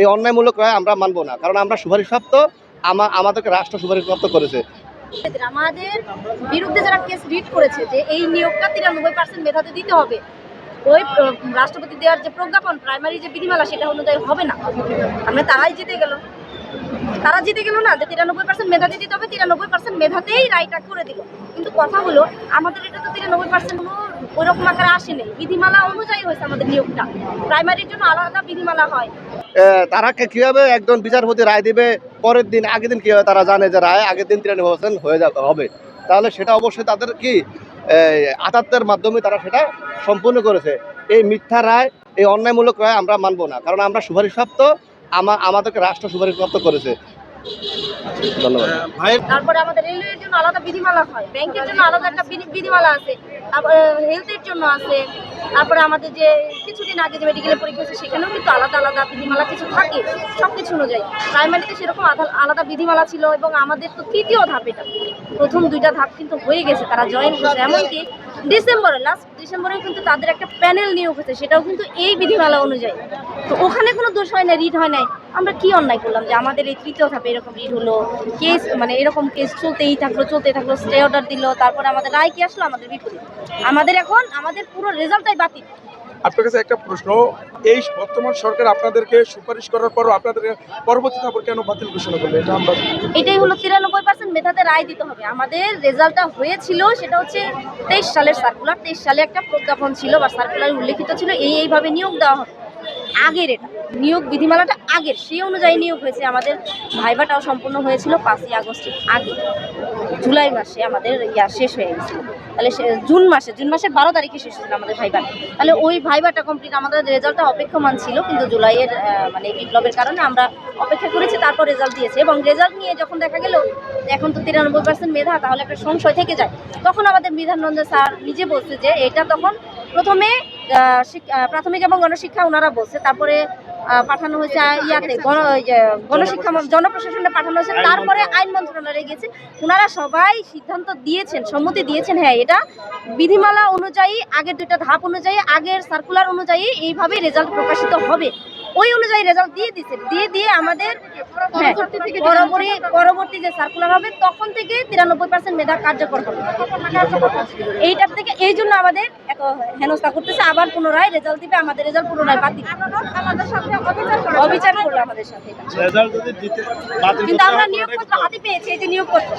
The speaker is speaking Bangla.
এই অন্যায়মূলক রায় আমরা মানবো না। কারণ আমরা সুপারিশপ্রাপ্ত, আমা আমাদেরকে রাষ্ট্র সুপারিশপ্রাপ্ত করেছে। আমাদের বিরুদ্ধে যারা কেস রিড করেছে যে এই নিয়োগটা তিরানব্বই পার্সেন্ট মেধাতে দিতে হবে, ওই রাষ্ট্রপতি দেওয়ার যে প্রজ্ঞাপন প্রাইমারি যে বিধিমালা, সেটা অনুযায়ী হবে না। আমরা তারাই জিতে গেল। তারা জিতে গেল না, যে তিরানব্বই পার্সেন্ট মেধাতে দিতে হবে, তিরানব্বই পার্সেন্ট মেধাতেই রায়টা করে দিল। কিন্তু কথা হলো, আমাদের এটা তো তিরানব্বই পার্সেন্ট ওই রকম আকারে আসেনি বিধিমালা অনুযায়ী হয়েছে আমাদের নিয়োগটা। প্রাইমারির জন্য আলাদা বিধিমালা হয়। তারা কীভাবে একজন বিচারপতি রায় দিবে? পরের দিন আগের দিন কীভাবে তারা জানে যে রায় আগের দিন তিরানব্বই পার্সেন্ট হয়ে যাবে হবে? তাহলে সেটা অবশ্যই তাদের কি আতাত্তের মাধ্যমে তারা সেটা সম্পূর্ণ করেছে। এই মিথ্যা রায় এই অন্যায়মূলক রায় আমরা মানবো না। কারণ আমরা সুপারিশপ্রাপ্ত আমা আমাদেরকে রাষ্ট্র সুপারিশপ্রাপ্ত করেছে। ধন্যবাদ। তারপরে আমাদের রেলওয়ের জন্য আলাদা বিধিমালা হয়। ব্যাংকের জন্য আলাদা একটা বিধিমালা আছে। হেলথের জন্য আছে। তারপরে আমাদের যে কিছুদিন আগে যে মেডিকেলের পরীক্ষা হচ্ছে সেখানেও কিন্তু আলাদা আলাদা বিধিমালা কিছু থাকে সব কিছু অনুযায়ী প্রাইমারিতে সেরকম আলাদা বিধিমালা ছিল এবং আমাদের তো তৃতীয় ধাপ এটা। প্রথম দুইটা ধাপ কিন্তু হয়ে গেছে, তারা জয়েন করছে। এমনকি ডিসেম্বরে লাস্ট ডিসেম্বরে কিন্তু তাদের একটা প্যানেল নিয়োগ হয়েছে, সেটাও কিন্তু এই বিধিমালা অনুযায়ী। তো ওখানে কোনো দোষ হয় না রিড হয় নাই। আমরা কি অন্যায় করলাম যে আমাদের এই তৃতীয় ধাপে এরকম রিড হলো? কেস মানে এরকম কেস চলতেই থাকল চলতেই থাকল স্টে অর্ডার দিল তারপরে আমাদের রায় কি আসলো? আমাদের হলো আমাদের এখন আমাদের পুরো রেজাল্টটাই বাতিল। আপনার কাছে একটা প্রশ্ন এই বর্তমান সরকার আপনাদেরকে সুপারিশ করার পরও আপনাদের পরবর্তী খবর কেন বাতিল ঘোষণা করবে এটা আমরা এটাই হলো তিরানব্বই পার্সেন্ট মেধাতে রায় দিতে হবে। আমাদের রেজাল্টটা হয়েছিল সেটা হচ্ছে তেইশ সালের সার্কুলার তেইশ সালে একটা প্রজ্ঞাপন ছিল বা সার্কুলার উল্লেখিত ছিল এই এইভাবে নিয়োগ দেওয়া হবে। আগের এটা। নিয়োগ বিধিমালাটা আগের, সেই অনুযায়ী নিয়োগ হয়েছে। আমাদের ভাইভাটাও সম্পূর্ণ হয়েছিল পাঁচই আগস্টের আগে। জুলাই মাসে আমাদের ইয়া শেষ হয়ে গেছিল। তাহলে জুন মাসে, জুন মাসের বারো তারিখে শেষ হয়েছিল আমাদের ভাইবা তাহলে ওই ভাইভাটা কমপ্লিট আমাদের রেজাল্টটা অপেক্ষমান ছিল, কিন্তু জুলাইয়ের মানে বিপ্লবের কারণে আমরা অপেক্ষা করেছি, তারপর রেজাল্ট দিয়েছে। এবং রেজাল্ট নিয়ে যখন দেখা গেল এখন তো তিরানব্বই পার্সেন্ট মেধা, তাহলে একটা সংশয় থেকে যায়। তখন আমাদের বিধাননন্দ স্যার নিজে বলছে যে এটা তখন প্রথমে প্রাথমিক এবং গণশিক্ষা ওনারা বলছে। তারপরে পাঠানো হয়েছে ইয়াতে গণ গণশিক্ষা জনপ্রশাসনে পাঠানো হয়েছে। তারপরে আইন মন্ত্রণালয়ে গেছে ওনারা সবাই সিদ্ধান্ত দিয়েছেন সম্মতি দিয়েছেন হ্যাঁ এটা বিধিমালা অনুযায়ী আগের দুইটা ধাপ অনুযায়ী আগের সার্কুলার অনুযায়ী এইভাবেই রেজাল্ট প্রকাশিত হবে। ওই অনুযায়ী রেজাল্ট দিয়ে দিচ্ছে দিয়ে দিয়ে আমাদের হ্যাঁ, পরবর্তী পরবর্তী যে সার্কুলার হবে তখন থেকে তিরানব্বই পার্সেন্ট মেধা কার্যকর হবে। এইটার থেকে এই জন্য আমাদের এত হেনস্থা করতেছে আবার পুনরায় রেজাল্ট দিবে আমাদের রেজাল্ট পুনরায় বাতিল আমাদের সাথে অবিচার করল আমাদের সাথে কিন্তু আমরা নিয়োগপত্র হাতে পেয়েছি এই যে নিয়োগপত্র।